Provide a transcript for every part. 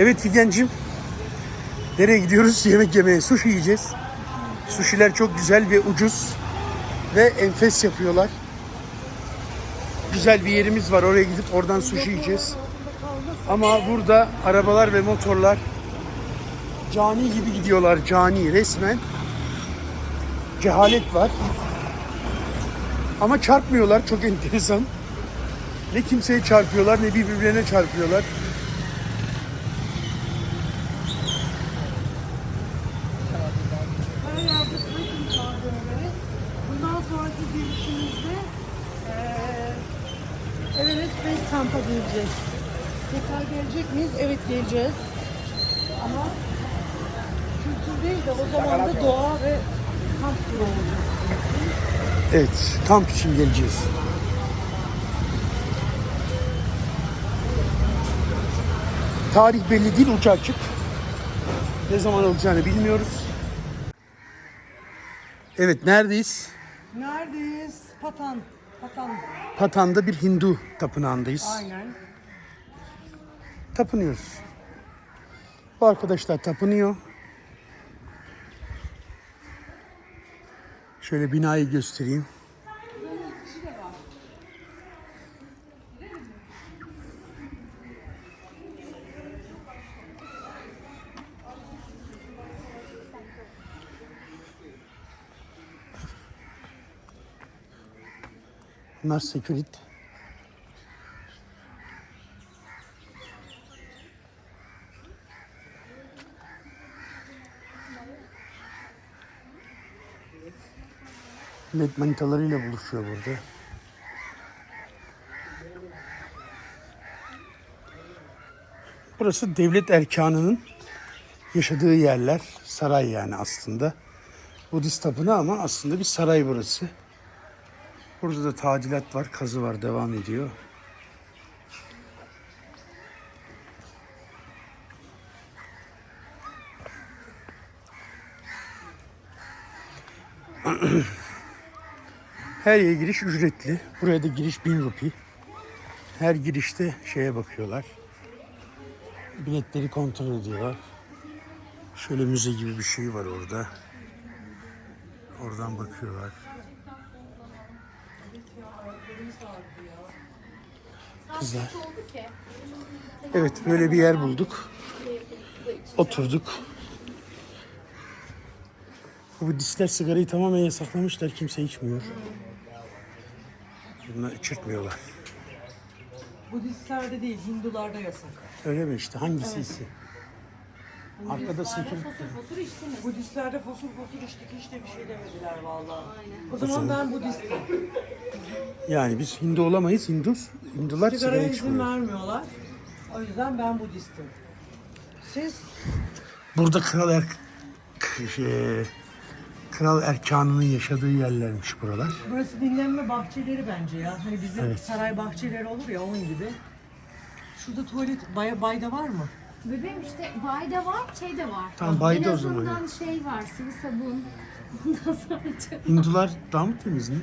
Evet Figen'cim. Nereye gidiyoruz? Yemek yemeye. Sushi yiyeceğiz. Sushi'ler çok güzel ve ucuz. Ve enfes yapıyorlar. Güzel bir yerimiz var. Oraya gidip oradan sushi yiyeceğiz. Ama burada arabalar ve motorlar cani gibi gidiyorlar. Cani resmen. Cehalet var. Ama çarpmıyorlar. Çok enteresan. Ne kimseye çarpıyorlar ne birbirlerine çarpıyorlar. Her yerde trekking var böyle. Bundan sonraki girişimizde eee Everest Base Camp'a geleceğiz. Tekrar gelecek miyiz? Evet geleceğiz. Ama kültür değil de o zaman da doğa ve kamp turu olacak. Evet, kamp için geleceğiz. Tarih belli değil, uçağı açık. Ne zaman olacağını bilmiyoruz. Evet, neredeyiz? Neredeyiz? Patan. Patan. Patan'da bir Hindu tapınağındayız. Aynen. Tapınıyoruz. Bu arkadaşlar tapınıyor. Şöyle binayı göstereyim. Bunlar security. Millet manitalarıyla buluşuyor burada. Burası devlet erkanının yaşadığı yerler. Saray yani aslında. Budist tapınağı ama aslında bir saray burası. Burada da tadilat var, kazı var, devam ediyor. Her yere giriş ücretli. Buraya da giriş 1000 rupi. Her girişte şeye bakıyorlar. Biletleri kontrol ediyorlar. Şöyle müze gibi bir şey var orada. Oradan bakıyorlar. Kızlar. Evet böyle bir yer bulduk. Oturduk. Bu Budistler sigarayı tamamen yasaklamışlar. Kimse içmiyor. Bunlar içirtmiyorlar. Budistlerde değil, Hindularda yasak. Öyle mi işte? Hangisi ise? Arkada sekim. Budistlerde fosur fosur içtik hiç de bir şey demediler vallahi. O zaman ben Budistim. Yani biz Hindu olamayız. Hindus, Hindular sigara Sigaraya izin içmiyor. vermiyorlar. O yüzden ben Budistim. Siz Burada kral er k- şey, kral erkanının yaşadığı yerlermiş buralar. burası dinlenme bahçeleri bence ya. Hani bizim Evet. saray bahçeleri olur ya onun gibi. Şurada tuvalet bay, bayda var mı? Bebeğim işte bay da var, şey de var. Tamam, bay da en o zaman azından şey var, sıvı sabun. Ondan sonra çok- Hindular daha mı temiz mi?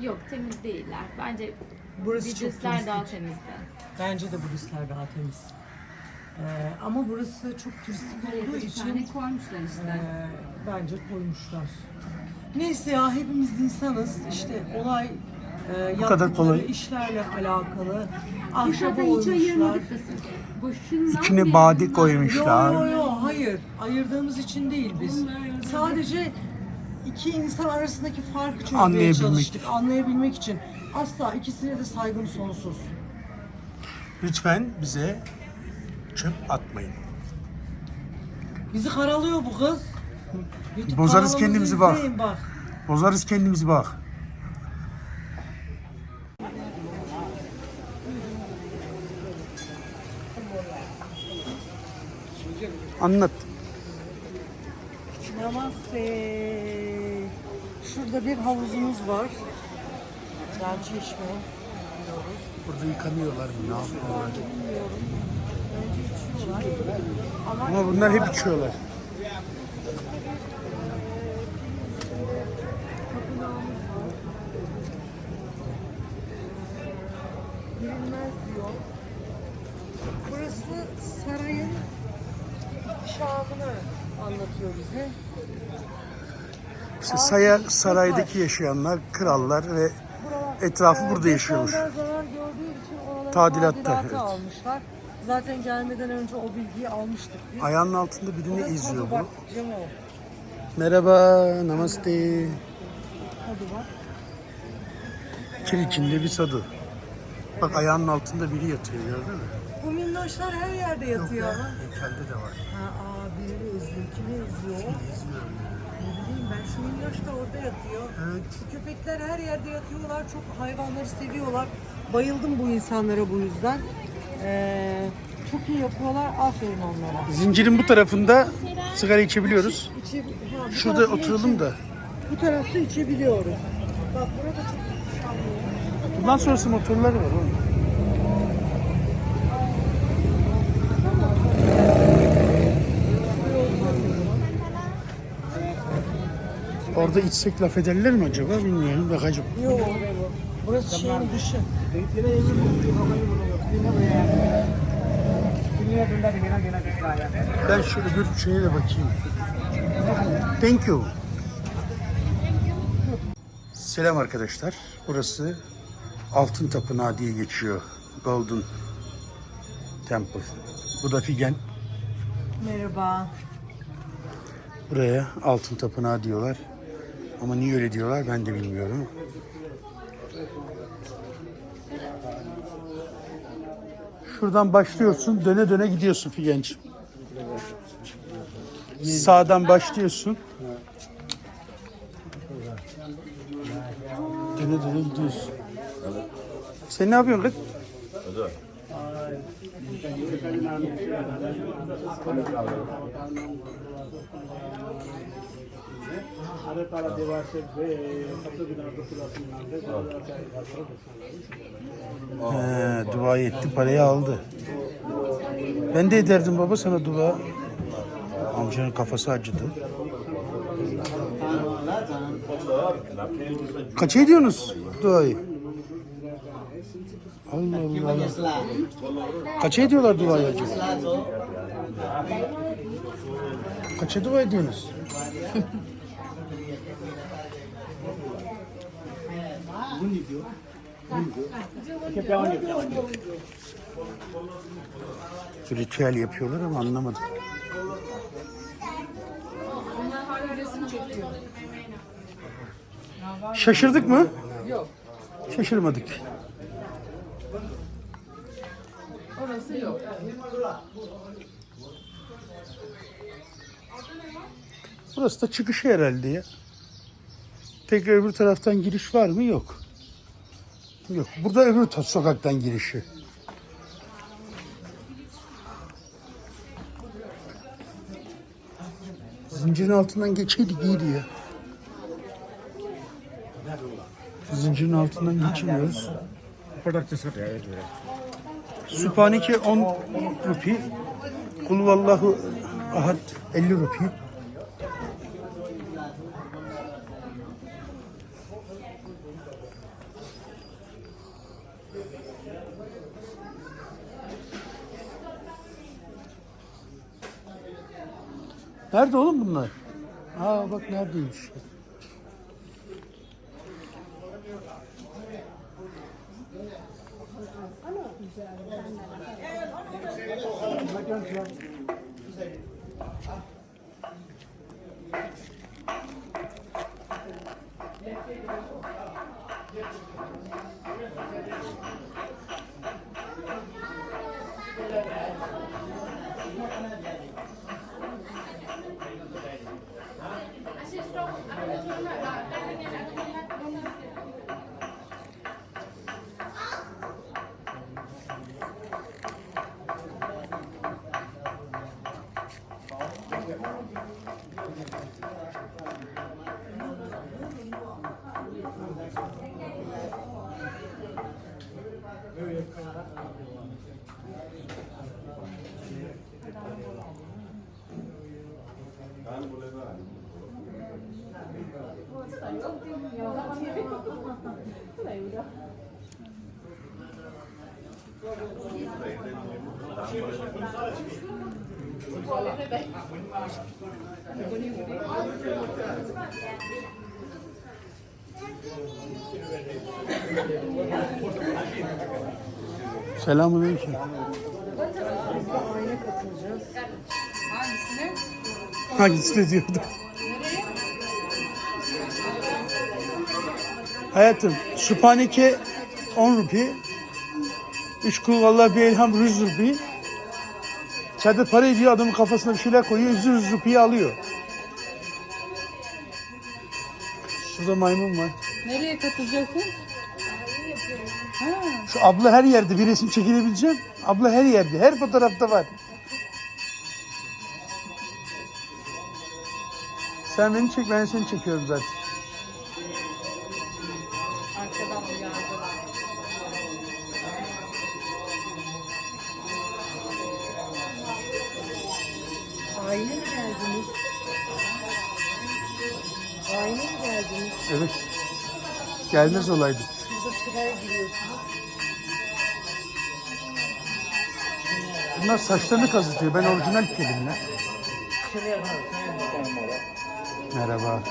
Yok temiz değiller. Bence Burası çok daha temizdi. Bence de Budistler daha temiz. Ee, ama burası çok turistik olduğu Bir için tane koymuşlar işte. Ee, bence koymuşlar. Neyse ya hepimiz insanız. İşte olay e, yaptıkları kadar kolay. işlerle alakalı. Biz Ahşaba zaten hiç oymuşlar. ayırmadık da siz. Boşundan İçine bir bade yandan- koymuşlar. Yo yo yo hayır. Ayırdığımız için değil biz. Sadece iki insan arasındaki farkı çözmeye Anlayabilmek. çalıştık. Anlayabilmek için. Asla ikisine de saygım sonsuz. Lütfen bize çöp atmayın. Bizi karalıyor bu kız. YouTube Bozarız kanalımızı kendimizi bak. izleyin bak. Bozarız kendimizi bak. Anlat. Namaste. Şurada bir havuzumuz var. Yani çeşme. Burada yıkanıyorlar mı? Ne yapıyorlar? Bence içiyorlar. Ama Ama bunlar hep içiyorlar. girilmez diyor. Burası sarayın yaşamını anlatıyor bize. İşte saya, saraydaki yaşayanlar, krallar ve etrafı burada yaşıyormuş. Tadilatta, evet. almışlar. Zaten gelmeden önce o bilgiyi almıştık biz. Ayağının altında birini Orası izliyor bak, bu. O. Merhaba, namaste. Tadı bak. Kir içinde bir sadı. Bak ayağının altında biri yatıyor gördün mü? Bu minnoşlar her yerde yatıyor ama. Heykelde de var. Ha, aa, birini izliyor. Kimi izliyor? İzliyorum. Bileyim ben şu minnoş da orada yatıyor. Evet. Bu köpekler her yerde yatıyorlar. Çok hayvanları seviyorlar. Bayıldım bu insanlara bu yüzden. Ee, çok iyi yapıyorlar. Aferin onlara. Zincirin bu tarafında sigara içebiliyoruz. İçe, ha, bu Şurada tarafta oturalım içe- da. Bu tarafta içebiliyoruz. Bak burada çok. Bundan sonrası motorları var oğlum. Orada içsek laf ederler mi acaba bilmiyorum bakacağım. Yok. Burası şeyin dışı. Ben şu öbür şeye de bakayım. Thank you. Selam arkadaşlar. Burası Altın Tapınağı diye geçiyor. Golden Temple. Bu da Figen. Merhaba. Buraya Altın Tapınağı diyorlar. Ama niye öyle diyorlar ben de bilmiyorum. Şuradan başlıyorsun, döne döne gidiyorsun Figen'ciğim. Sağdan başlıyorsun. Döne döne gidiyorsun. Sen ne yapıyorsun kız? He, dua etti, parayı aldı. Ben de ederdim baba sana dua. Amcanın kafası acıdı. Kaç ediyorsunuz duayı? Allah Allah. Kaç ediyorlar duayı acaba? Kaça dua ediyorsunuz? Ritüel yapıyorlar ama anlamadım. Şaşırdık mı? Yok. Şaşırmadık. Orası yok. Burası da çıkışı herhalde ya. Tekrar öbür taraftan giriş var mı? Yok. Yok. Burada öbür ta- sokaktan girişi. Zincirin altından geçeydik iyiydi ya. Zincirin altından geçemiyoruz. Sübhaneke 10 rupi. Kul vallahu ahad 50 rupi. Nerede oğlum bunlar? Aa bak neredeymiş. Selamünaleyküm. Oyuna katılacağız. Hangisine? Hangisi de diyordu. Hayatım, süpanike 10 rupi. Üç kul vallahi bir elham 100 rupi. İçeride para ediyor, adamın kafasına bir şeyler koyuyor, 100 rupiyi alıyor. Şurada maymun var. Nereye katılacaksın? Ha, Şu abla her yerde bir resim çekilebileceğim. Abla her yerde, her fotoğrafta var. Sen beni çek, ben seni çekiyorum zaten. arkadan uyardılar. Aile mi geldiniz? Aile mi geldiniz? Evet. Gelmez olaydı. Burada sıraya giriyorsunuz. Bunlar saçlarını kazıtıyor. Ben orijinal kelimle. Merhaba.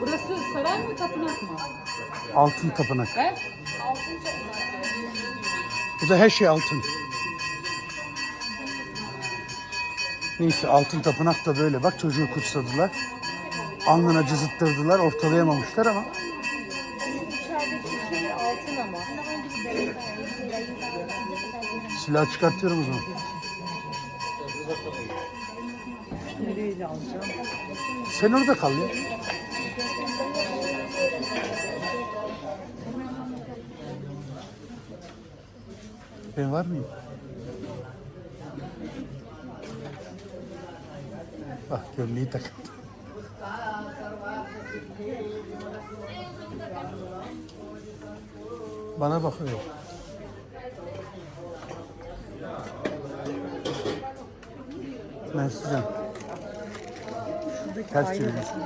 Burası saray mı tapınak mı? Altın tapınak. He? Burada her şey altın. Neyse altın tapınak da böyle. Bak çocuğu kutsadılar. Alnına cızıttırdılar. Ortalayamamışlar ama. İçerideki şey altın ama. Silah çıkartıyorum o zaman. Sen orada kal ya. Ben var mıyım? Bak gömleği takıldı. Bana bakıyor. Ben size Şuradaki Ters çeviriyorsun.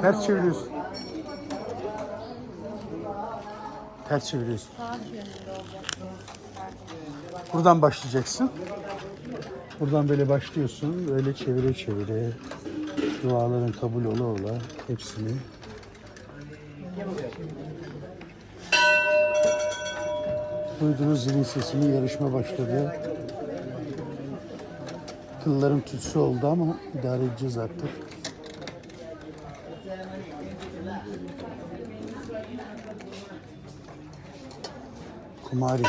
Ters çeviriyorsun. Ters çeviriyorsun. Buradan başlayacaksın. Buradan böyle başlıyorsun. Böyle çevire çevire. Duaların kabul ola ola hepsini. Duyduğunuz zilin sesini yarışma başladı. Kıllarım tütsü oldu ama idare edeceğiz artık. Kumari.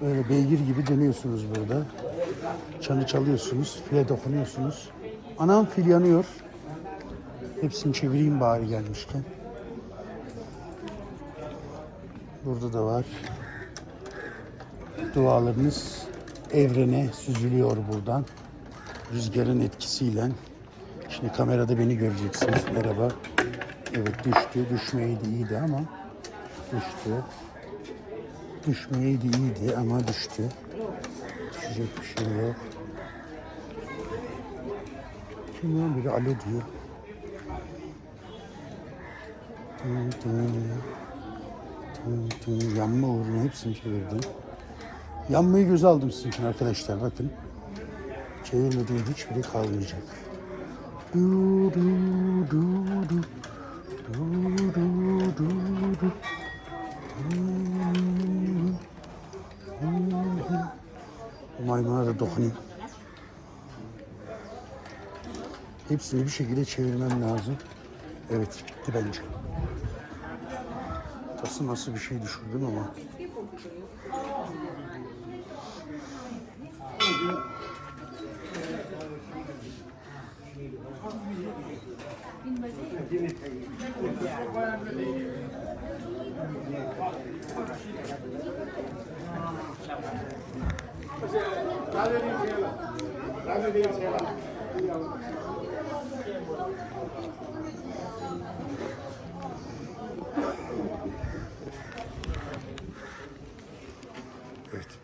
Böyle beygir gibi dönüyorsunuz burada. Çanı çalıyorsunuz, file dokunuyorsunuz. Anam fil yanıyor. Hepsini çevireyim bari gelmişken. Burada da var. Dualarınız evrene süzülüyor buradan. Rüzgarın etkisiyle. Şimdi kamerada beni göreceksiniz. Merhaba. Evet düştü. Düşmeyeydi iyiydi ama düştü. Düşmeyeydi iyiydi ama düştü. Düşecek bir şey yok. Kimden biri alo diyor. Yanma uğruna hepsini çevirdim. Yanmayı göze aldım sizin için arkadaşlar bakın. Çevirmediğim hiçbiri kalmayacak. Du du du du. Du du du du. Bu da dokunayım. Hepsini bir şekilde çevirmem lazım. Evet bitti bence. Tası nasıl bir şey düşürdüm ama. Evet.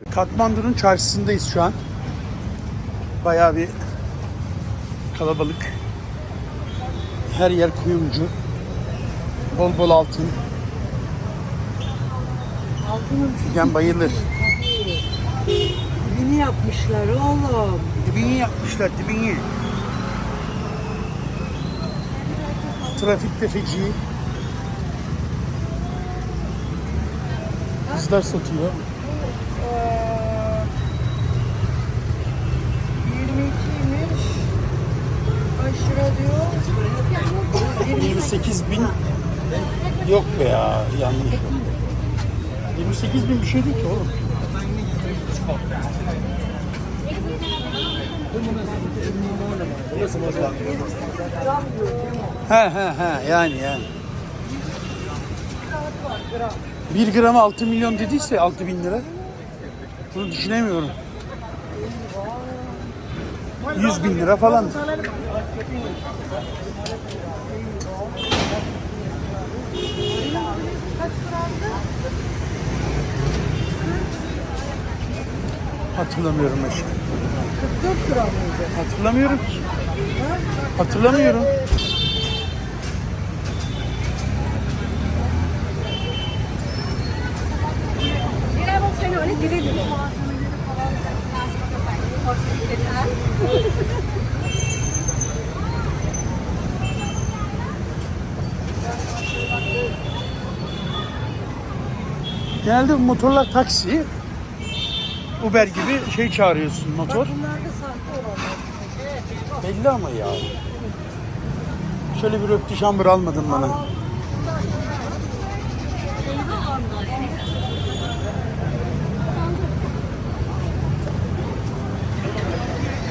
Katmandu'nun çarşısındayız şu an. bayağı bir kalabalık. Her yer kuyumcu. Bol bol altın. Altının Figen bayılır. dibini yapmışlar oğlum. Dibini yapmışlar, dibini. Trafik tefeci. Kızlar satıyor. Ee, 22'ymiş. Kaç diyor? 28 bin yok be ya yanlış. 28 bin bir şey değil ki oğlum. He he he yani yani. 1 grama 6 milyon dediyse 6 bin lira. Bunu düşünemiyorum. 100 bin lira falan. Hatırlamıyorum aşkım. 44 lira mıydı? Hatırlamıyorum ki. Hatırlamıyorum. Genelde motorlar taksi, Uber gibi şey çağırıyorsun motor. Bunlar da sahte olanlar. Belli ama ya. Şöyle bir röptü şambır almadın bana.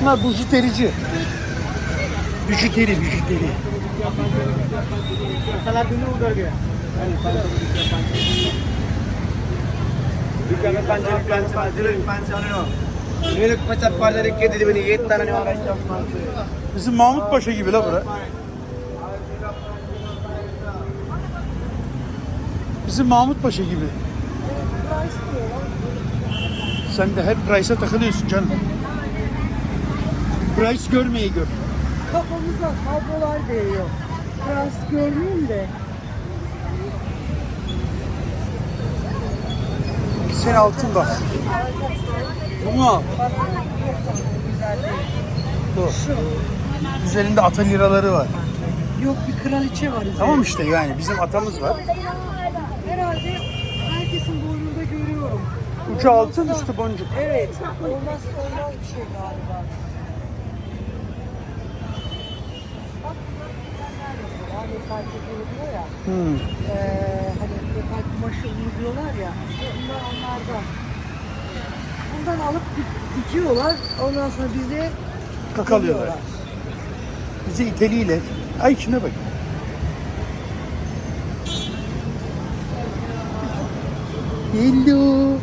Bunlar bujiterici. Bijuteri, bijuteri. Bizim Mahmut Paşa gibi la bura. Bizim Mahmut Paşa gibi. Sen de hep Price'a takılıyorsun canım. Price görmeyi gör. Kafamıza kablolar değiyor. Biraz görmeyeyim de. Sen altın bak. Bunu al. Dur. Üzerinde ata liraları var. Yok bir kraliçe var üzerinde. Tamam işte yani bizim atamız var. Herhalde herkesin boynunda görüyorum. Ucu altın üstü boncuk. Evet. Olmazsa olmaz bir şey galiba. Bak bunlar güzeller mesela. Hani fark ediyor ya. Hmm. Ee, hani yapay kumaşı unu diyorlar ya. Bunlar onlardan. Bundan alıp dik- dikiyorlar. Ondan sonra bize Kakalıyorlar. Bizi iteliyle. Ay içine bak. Hello.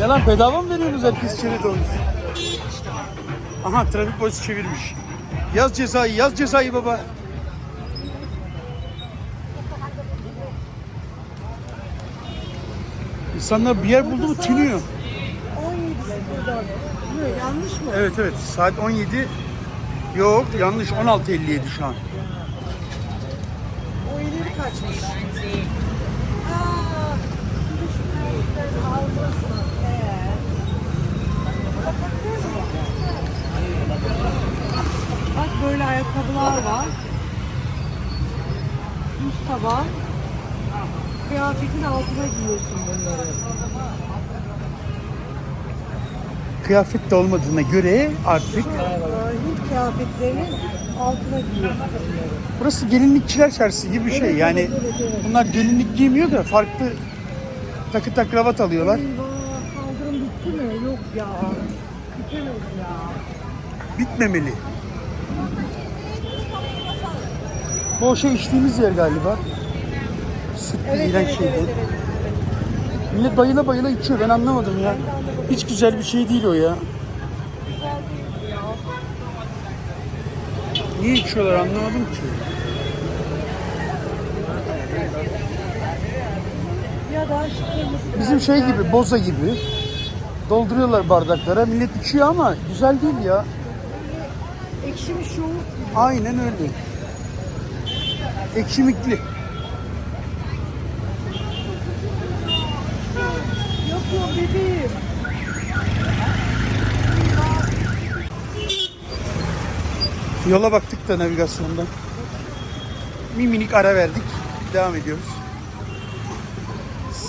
Ne lan bedava mı veriyorsunuz herkes içeri dolmuş? Aha trafik polisi çevirmiş. Yaz cezayı, yaz cezayı baba. İnsanlar bir yer buldu mu tiniyor. 17'sinde Yok yanlış mı? Evet evet saat 17. Yok yanlış 16.57 şu an. O ileri kaçmış. Aa, şimdi şu kayıtları almasın. Ee. Bak böyle ayakkabılar var. Düz taban. Kıyafetin altına giyiyorsun bunları. Kıyafet de olmadığına göre artık Hint kıyafetlerinin altına giyiyorsun bunları. burası gelinlikçiler çarşısı gibi bir şey. Yani bunlar gelinlik giymiyor da farklı takı tak kravat alıyorlar. Eyvah kaldırım bitti mi? Yok ya. Bitemez ya. Bitmemeli. Bu o şey içtiğimiz yer galiba. Sütlü Evet, iğrenç evet, şeydi. evet, evet, evet. Millet bayıla bayıla içiyor ben anlamadım ya. Hiç güzel bir şey değil o ya. Niye içiyorlar anlamadım ki. Ya daha. Bizim şey gibi, boza gibi. Dolduruyorlar bardaklara. Millet içiyor ama güzel değil ya. Ekşimi şu. Aynen öyle. Ekşimikli. Yok yok bebeğim. Yola baktık da navigasyondan. Bir minik ara verdik. Devam ediyoruz.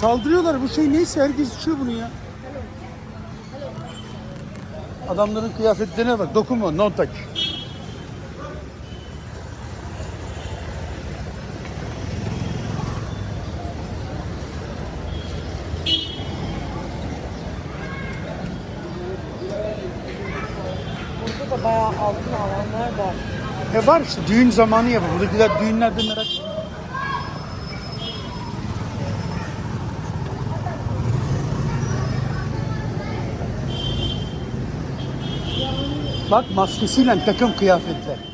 Saldırıyorlar bu şey neyse herkes içiyor bunu ya. Adamların kıyafetlerine bak dokunma no touch. Burada da bayağı altın alanlar var. E var işte düğün zamanı ya bu. Buradakiler düğünlerde merak Bak maskesiyle takım kıyafetler.